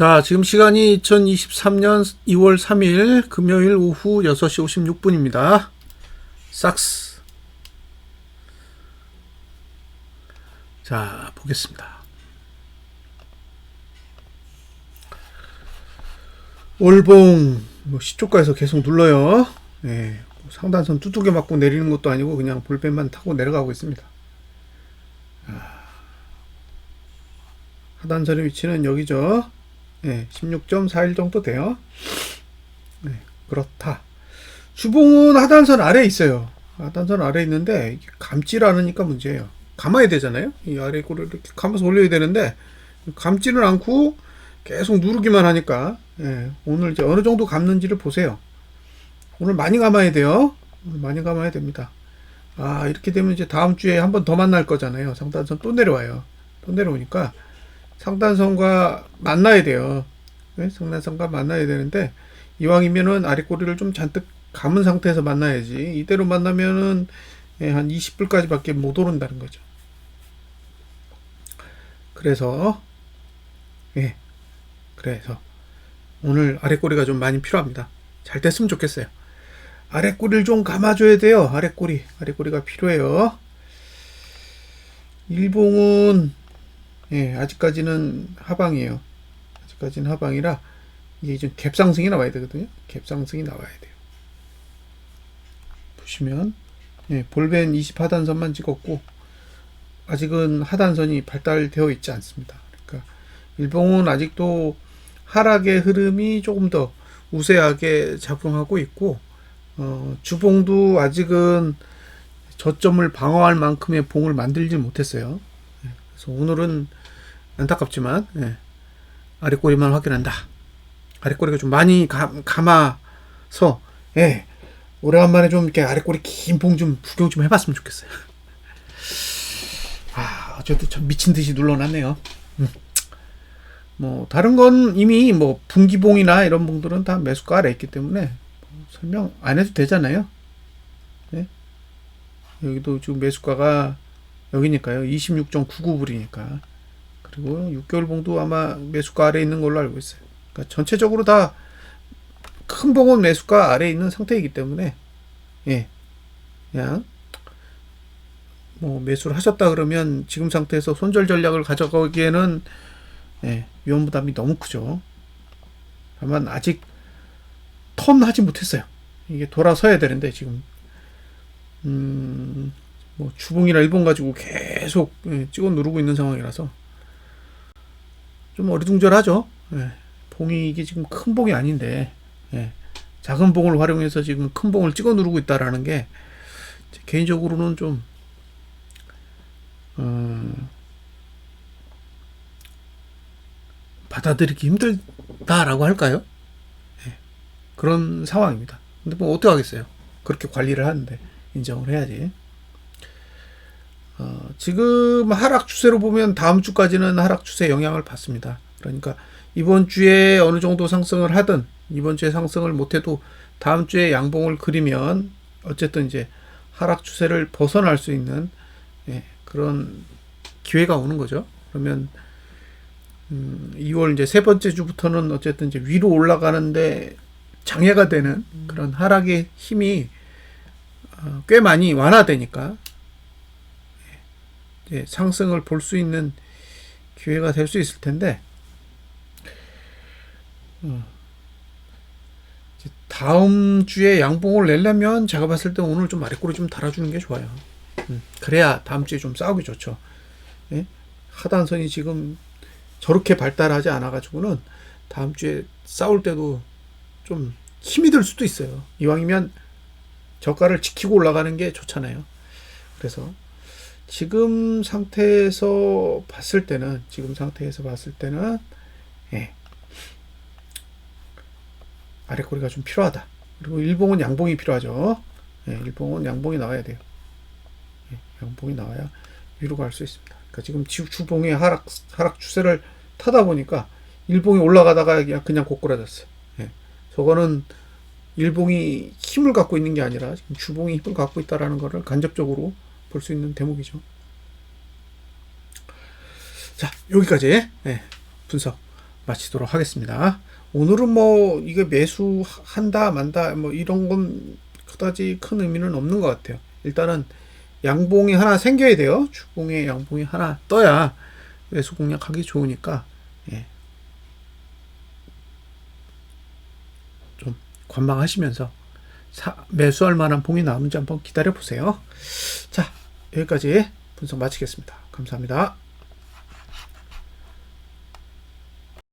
자, 지금 시간이 2023년 2월 3일 금요일 오후 6시 56분입니다. 삭스. 자, 보겠습니다. 올봉 뭐 시초가에서 계속 눌러요. 예. 상단선 두둑에 맞고 내리는 것도 아니고 그냥 볼펜만 타고 내려가고 있습니다. 아. 하단선의 위치는 여기죠. 예, 16.41 정도 돼요. 네, 그렇다. 주봉은 하단선 아래에 있어요. 하단선 아래에 있는데 감지를 않으니까 문제예요. 감아야 되잖아요. 이 아래 꼬를 이렇게 감아서 올려야 되는데 감지를 않고 계속 누르기만 하니까 예, 오늘 이제 어느 정도 감는지를 보세요. 오늘 많이 감아야 돼요. 오늘 많이 감아야 됩니다. 아 이렇게 되면 이제 다음 주에 한 번 더 만날 거잖아요. 상단선 또 내려와요. 또 내려오니까 상단선과 만나야 돼요. 네? 상단선과 만나야 되는데 이왕이면은 아랫꼬리를 좀 잔뜩 감은 상태에서 만나야지. 이대로 만나면은 예, 한 20불까지밖에 못 오른다는 거죠. 그래서 예, 그래서 오늘 아랫꼬리가 좀 많이 필요합니다. 잘 됐으면 좋겠어요. 아랫꼬리를 좀 감아줘야 돼요. 아랫꼬리, 아랫꼬리가 필요해요. 일봉은 예, 아직까지는 하방이에요. 아직까지는 하방이라 이게 좀 갭상승이 나와야 되거든요. 갭상승이 나와야 돼요. 보시면 예, 볼벤 20 하단선만 찍었고 아직은 하단선이 발달되어 있지 않습니다. 그러니까 일봉은 아직도 하락의 흐름이 조금 더 우세하게 작용하고 있고 어, 주봉도 아직은 저점을 방어할 만큼의 봉을 만들지 못했어요. 예, 그래서 오늘은 안타깝지만 예, 아랫꼬리만 확인한다. 아랫꼬리가 좀 많이 감, 감아서 예, 오래간만에 좀 이렇게 아랫꼬리 긴 봉 좀 구경 좀 해봤으면 좋겠어요. 아, 어쨌든 참 미친 듯이 눌러놨네요. 음. 뭐 다른 건 이미 뭐 분기봉이나 이런 봉들은 다 매수가 아래 있기 때문에 뭐 설명 안 해도 되잖아요. 네? 여기도 지금 매수가가 여기니까요. 26.99불이니까. 그리고 6개월 봉도 아마 매수가 아래 있는 걸로 알고 있어요. 그러니까 전체적으로 다 큰 봉은 매수가 아래 있는 상태이기 때문에 예. 그냥 뭐 매수를 하셨다 그러면 지금 상태에서 손절 전략을 가져가기에는 예, 위험 부담이 너무 크죠. 다만 아직 턴 하지 못했어요. 이게 돌아서야 되는데 지금 음, 뭐 주봉이나 일본 가지고 계속 예, 찍어 누르고 있는 상황이라서 좀 어리둥절하죠. 예, 봉이 이게 지금 큰 봉이 아닌데 예, 작은 봉을 활용해서 지금 큰 봉을 찍어 누르고 있다라는 게 개인적으로는 좀 어, 받아들이기 힘들다라고 할까요? 예, 그런 상황입니다. 근데 뭐 어떻게 하겠어요? 그렇게 관리를 하는데 인정을 해야지. 어, 지금 하락 추세로 보면 다음 주까지는 하락 추세 영향을 받습니다. 그러니까 이번 주에 어느 정도 상승을 하든 이번 주에 상승을 못해도 다음 주에 양봉을 그리면 어쨌든 이제 하락 추세를 벗어날 수 있는 예, 그런 기회가 오는 거죠. 그러면 음, 2월 이제 세 번째 주부터는 어쨌든 이제 위로 올라가는데 장애가 되는 그런 하락의 힘이 어, 꽤 많이 완화되니까 상승을 볼 수 있는 기회가 될 수 있을 텐데 어, 다음 주에 양봉을 내려면 제가 봤을 때 오늘 좀 아랫골이 좀 달아주는 게 좋아요. 음, 그래야 다음 주에 좀 싸우기 좋죠. 예? 하단선이 지금 저렇게 발달하지 않아 가지고는 다음 주에 싸울 때도 좀 힘이 들 수도 있어요. 이왕이면 저가를 지키고 올라가는 게 좋잖아요. 그래서 지금 상태에서 봤을 때는 지금 상태에서 봤을 때는 예. 아랫꼬리가 좀 필요하다. 그리고 일봉은 양봉이 필요하죠. 예, 일봉은 양봉이 나와야 돼요. 예, 양봉이 나와야 위로 갈 수 있습니다. 그러니까 지금 주- 주봉의 하락 하락 추세를 타다 보니까 일봉이 올라가다가 그냥 그냥 고꾸라졌어요. 예. 저거는 일봉이 힘을 갖고 있는 게 아니라 지금 주봉이 힘을 갖고 있다라는 것을 간접적으로 볼 수 있는 대목이죠. 자, 여기까지 예, 분석 마치도록 하겠습니다. 오늘은 뭐 이게 매수한다 만다 뭐 이런 건 그다지 큰 의미는 없는 것 같아요. 일단은 양봉이 하나 생겨야 돼요. 주봉에 양봉이 하나 떠야 매수 공략하기 좋으니까 예. 좀 관망하시면서 사- 매수할 만한 봉이 나오는지 한번 기다려 보세요. 자, 여기까지 분석 마치겠습니다. 감사합니다.